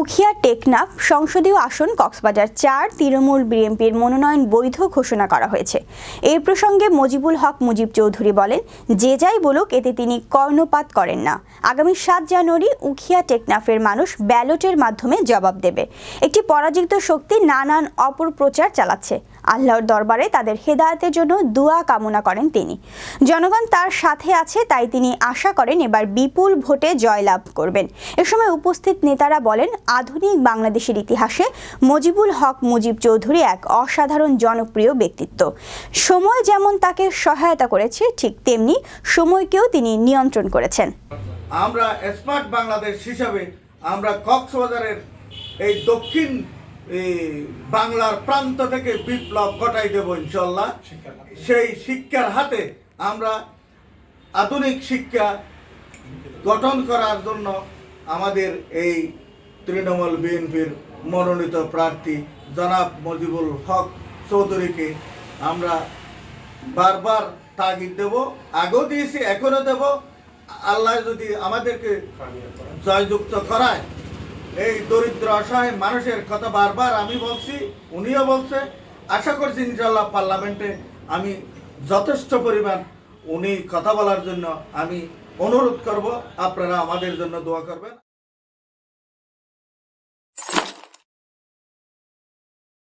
উখিয়া টেকনাফ সংসদীয় আসন কক্সবাজার চার, তৃণমূল বিএনপির মনোনয়ন বৈধ ঘোষণা করা হয়েছে। এই প্রসঙ্গে মজিবুল হক মুজিব চৌধুরী বলেন, যে যাই বলুক, এতে তিনি কর্ণপাত করেন না। আগামী সাত জানুয়ারি উখিয়া টেকনাফের মানুষ ব্যালটের মাধ্যমে জবাব দেবে। একটি পরাজিত শক্তি নানান অপপ্রচার চালাচ্ছে। আল্লাহর দরবারে তাদের হেদায়তের জন্য দোয়া কামনা করেন তিনি। জনগণ তার সাথে আছে, তাই তিনি আশা করেন এবার বিপুল ভোটে জয়লাভ করবেন। এ সময় উপস্থিত নেতারা বলেন, আধুনিক বাংলাদেশের ইতিহাসে মজিবুল হক মুজিব চৌধুরী এক অসাধারণ জনপ্রিয় ব্যক্তিত্ব। সময় যেমন তাকে সহায়তা করেছে, ঠিক তেমনি সময়কেও তিনি নিয়ন্ত্রণ করেছেন। আমরা স্মার্ট বাংলাদেশ হিসাবে আমরা কক্সবাজারের এই দক্ষিণ এই, বাংলার প্রান্ত থেকে বিপ্লব ঘটাই দেব ইনশাল্লাহ। সেই শিক্ষার হাতে আমরা আধুনিক শিক্ষা গঠন করার জন্য আমাদের এই তৃণমূল বিএনপির মনোনীত প্রার্থী জনাব মজিবুল হক চৌধুরীকে আমরা বারবার তাগিদ দেব আগেও দিয়েছি এখনও দেব। আল্লাহ যদি আমাদেরকে জয়যুক্ত করায় এই দরিদ্র অসহায় মানুষের কথা বারবার আমি বলছি, উনিও বলছে, আশা করছি ইনশাল্লাহ পার্লামেন্টে আমি যথেষ্ট পরিমাণ উনি কথা বলার জন্য আমি অনুরোধ করব, আপনারা আমাদের জন্য দোয়া করবেন।